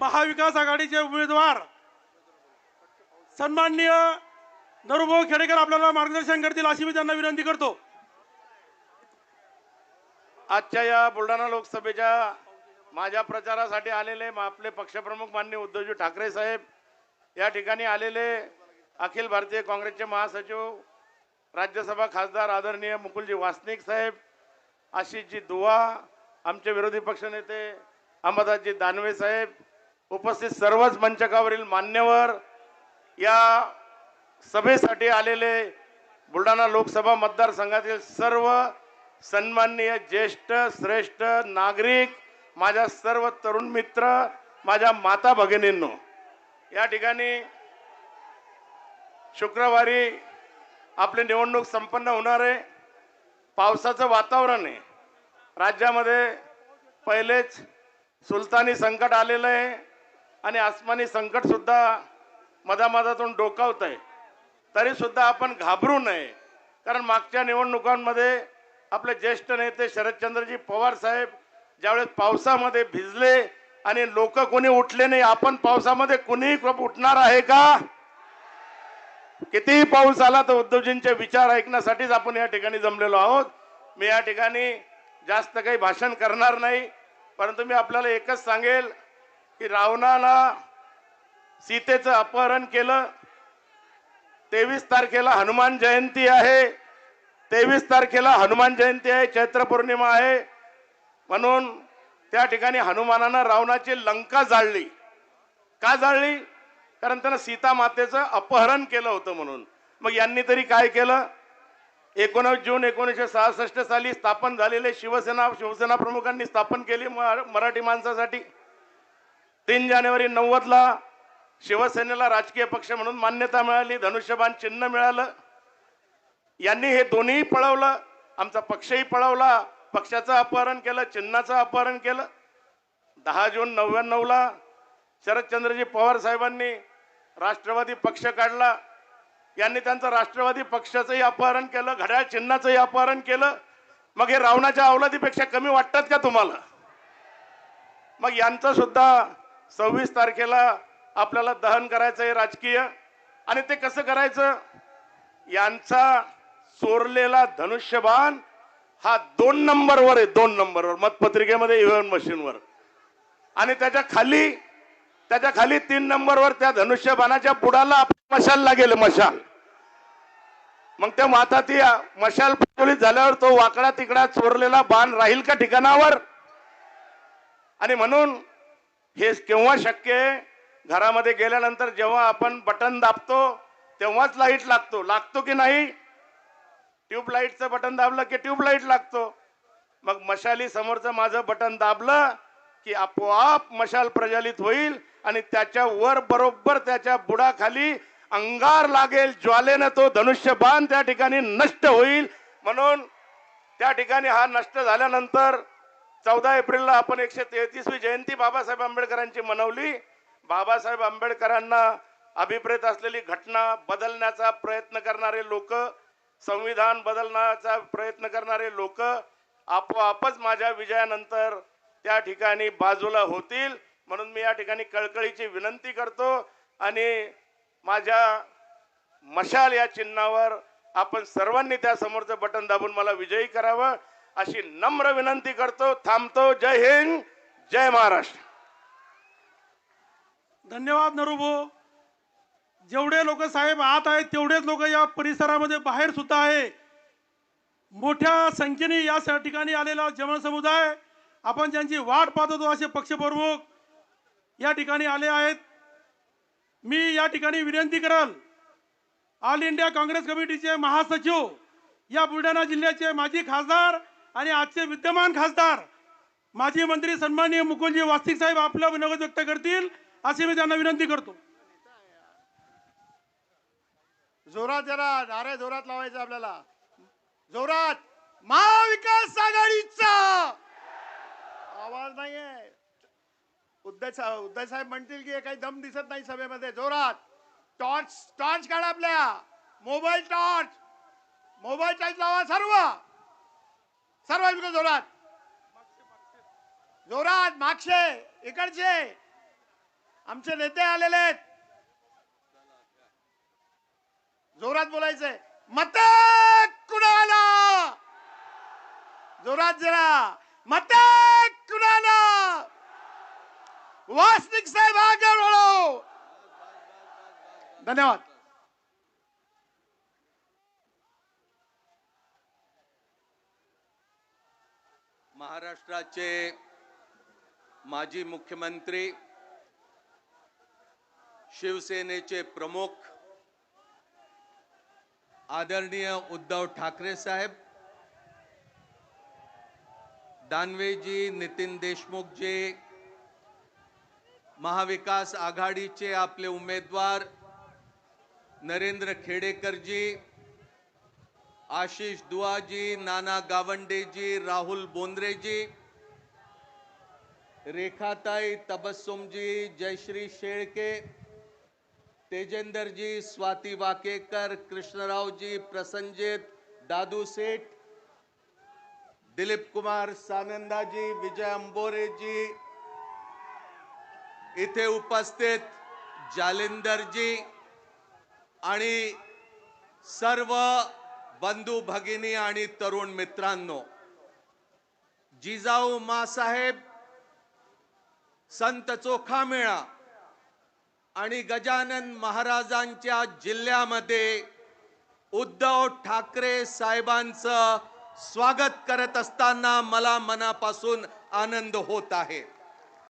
महाविकास आघाडीचे उमेदवार सन्माननीय नरुभाऊ खेडेकर आपल्याला मार्गदर्शन करतील अशी मी त्यांना विनंती करतो. आजच्या या बुलढाणा लोकसभेच्या माझ्या प्रचारासाठी आलेले आपले पक्षप्रमुख मान्य उद्धवजी ठाकरे साहेब या ठिकाणी आलेले अखिल भारतीय काँग्रेसचे महासचिव राज्यसभा खासदार आदरणीय मुकुलजी वासनिक साहेब आशिषजी दुवा आमचे विरोधी पक्षनेते अहमदाजी दानवे साहेब उपस्थित सर्वच मंचकावरील मान्यवर या सभेसाठी आलेले बुलढाणा लोकसभा मतदारसंघातील सर्व सन्माननीय ज्येष्ठ श्रेष्ठ नागरिक माझ्या सर्व तरुण मित्र माझ्या माता भगिनींनो या ठिकाणी शुक्रवारी आपली निवडणूक संपन्न होणार आहे. पावसाचं वातावरण आहे. राज्यामध्ये पहिलेच सुलतानी संकट आलेलं आहे आणि आसमानी संकटसुद्धा मधामधातून डोकावत आहे तरीसुद्धा आपण घाबरू नये. कारण मागच्या निवडणुकांमध्ये आपले ज्येष्ठ नेते शरदचंद्रजी पवार साहेब ज्यावेळेस पावसामध्ये भिजले आणि लोक कोणी उठले नाही आपण पावसामध्ये कुणीही उठणार आहे का? कितीही पाऊस आला तर उद्धवजींचे विचार ऐकण्यासाठीच आपण या ठिकाणी जमलेलो आहोत. मी या ठिकाणी जास्त काही भाषण करणार नाही परंतु मी आपल्याला एकच सांगेल की रावणाला सीतेचं अपहरण केलं. तेवीस तारखेला हनुमान जयंती आहे. तेवीस तारखेला हनुमान जयंती आहे चैत्र पौर्णिमा आहे. म्हणून त्या ठिकाणी हनुमानानं रावणाची लंका जाळली. का जाळली? कारण त्यानं सीता मातेचं अपहरण केलं होतं म्हणून. मग यांनी तरी काय केलं? एकोणीस जून एकोणीसशे सहासष्ट साली स्थापन झालेले शिवसेना शिवसेना प्रमुखांनी स्थापन केली मराठी माणसासाठी. तीन जानेवारी नव्वदला शिवसेनेला राजकीय पक्ष म्हणून मान्यता मिळाली धनुष्यबाण चिन्ह मिळालं. यांनी हे दोन्ही पळवलं आमचा पक्षही पळवला पक्षाचं अपहरण केलं चिन्हाचं अपहरण केलं. दहा जून नव्याण्णवला शरदचंद्रजी पवार साहेबांनी राष्ट्रवादी पक्ष काढला. यांनी त्यांचं राष्ट्रवादी पक्षाचंही अपहरण केलं घड्याळ चिन्हाचंही अपहरण केलं. मग हे रावणाच्या अवलादीपेक्षा कमी वाटतात का तुम्हाला? मग यांचं सुद्धा सव्वीस तारखेला आपल्याला दहन करायचं आहे राजकीय. आणि ते कसं करायचं? यांचा चोरलेला धनुष्यबाण हा दोन नंबरवर आहे दोन नंबरवर मतपत्रिकेमध्ये ईव्हीएम मशीनवर. आणि त्याच्याखाली त्याच्याखाली तीन नंबरवर त्या धनुष्यबाणाच्या बुडाला आपल्या मशाल लागेल मशाल. मग त्या माता ती मशाल प्रज्वलित झाल्यावर तो वाकडा तिकडा चोरलेला बाण राहील का ठिकाणावर? आणि म्हणून हे केव्हा शक्य आहे? घरामध्ये गेल्यानंतर जेव्हा आपण बटन दाबतो तेव्हाच लाइट लागतो. लागतो की नाही? ट्यूबलाईटचं बटन दाबलं की ट्यूबलाईट लागतो. मग मशाली समोरचं माझं बटन दाबलं की आपोआप मशाल प्रज्वलित होईल आणि त्याच्या वर बरोबर त्याच्या बुडाखाली अंगार लागेल ज्वालेनं तो धनुष्यबाण त्या ठिकाणी नष्ट होईल. म्हणून त्या ठिकाणी हा नष्ट झाल्यानंतर चौदा एप्रिलला आपण एकशे तेहतीसवी जयंती बाबासाहेब आंबेडकरांची मनवली. बाबासाहेब आंबेडकरांना अभिप्रेत असलेली घटना बदलण्याचा प्रयत्न करणारे लोक संविधान बदलण्याचा प्रयत्न करणारे लोक आपोआपच माझ्या विजयानंतर त्या ठिकाणी बाजूला होतील. म्हणून मी या ठिकाणी कळकळीची विनंती करतो आणि माझ्या मशाल या चिन्हावर आपण सर्वांनी त्या समोरचं बटन दाबून मला विजयी करावं अशी नम्र विनंती करतो. थांबतो. जय हिंद. जय महाराष्ट्र. धन्यवाद नरुभो. जेवढे लोक साहेब आत आहेत तेवढेच लोक या परिसरामध्ये बाहेर सुद्धा आहे. मोठ्या संख्येने या ठिकाणी आलेला जनसमुदाय आपण ज्यांची वाट पाहत होतो असे पक्षप्रमुख या ठिकाणी आले आहेत. मी या ठिकाणी विनंती कराल ऑल इंडिया काँग्रेस कमिटीचे महासचिव या बुलढाणा जिल्ह्याचे माजी खासदार आणि आजचे विद्यमान खासदार माजी मंत्री सन्माननीय मुकुलजी वास्तिक साहेब आपलं विनोद व्यक्त करतील अशी मी त्यांना विनंती करतो. जोरात जरा नारे जोरात लावायचं आपल्याला. जोरात महाविकास आघाडीचा! आवाज नाहीये. उद्धव साहेब उद्धव साहेब म्हणतील की हे काही दम दिसत नाही सभेमध्ये. जोरात. टॉर्च टॉर्च काढा आपल्या. Mobile torch. मोबाईल टॉर्च लावा सर्व. सर्व इकडे जोरात. जोरात मागशे इकडचे. आमचे नेते आलेले आहेत. जोरात बोलायचंय. मत कुणाला जोरात जरा. मत कुणाला वासनिक साहेब आगे वळो धन्यवाद महाराष्ट्राचे माजी मुख्यमंत्री शिवसेनेचे प्रमुख आदरणीय उद्धव ठाकरे साहेब दानवेजी नितीन देशमुखजी महाविकास आघाडीचे आपले उमेदवार नरेंद्र खेडेकरजी आशिष दुआजी नाना गावंडेजी राहुल बोंद्रेजी रेखाताई तबस्सुमजी जयश्री शेळके तेजेंदरजी स्वाती वाकेकर कृष्णरावजी प्रसंजित दादू सेठ दिलीप कुमार सानंदाजी विजय अंबोरेजी इथे उपस्थित जालिंदरजी आणि सर्व बंधू भगिनी आणि तरुण मित्रांनो जिजाऊ मासाहेब संत चोखामेळा आणि गजानन महाराजांच्या जिल्ह्यामध्ये उद्धव ठाकरे साहेबांचं स्वागत करत असताना मला मनापासून आनंद होत आहे.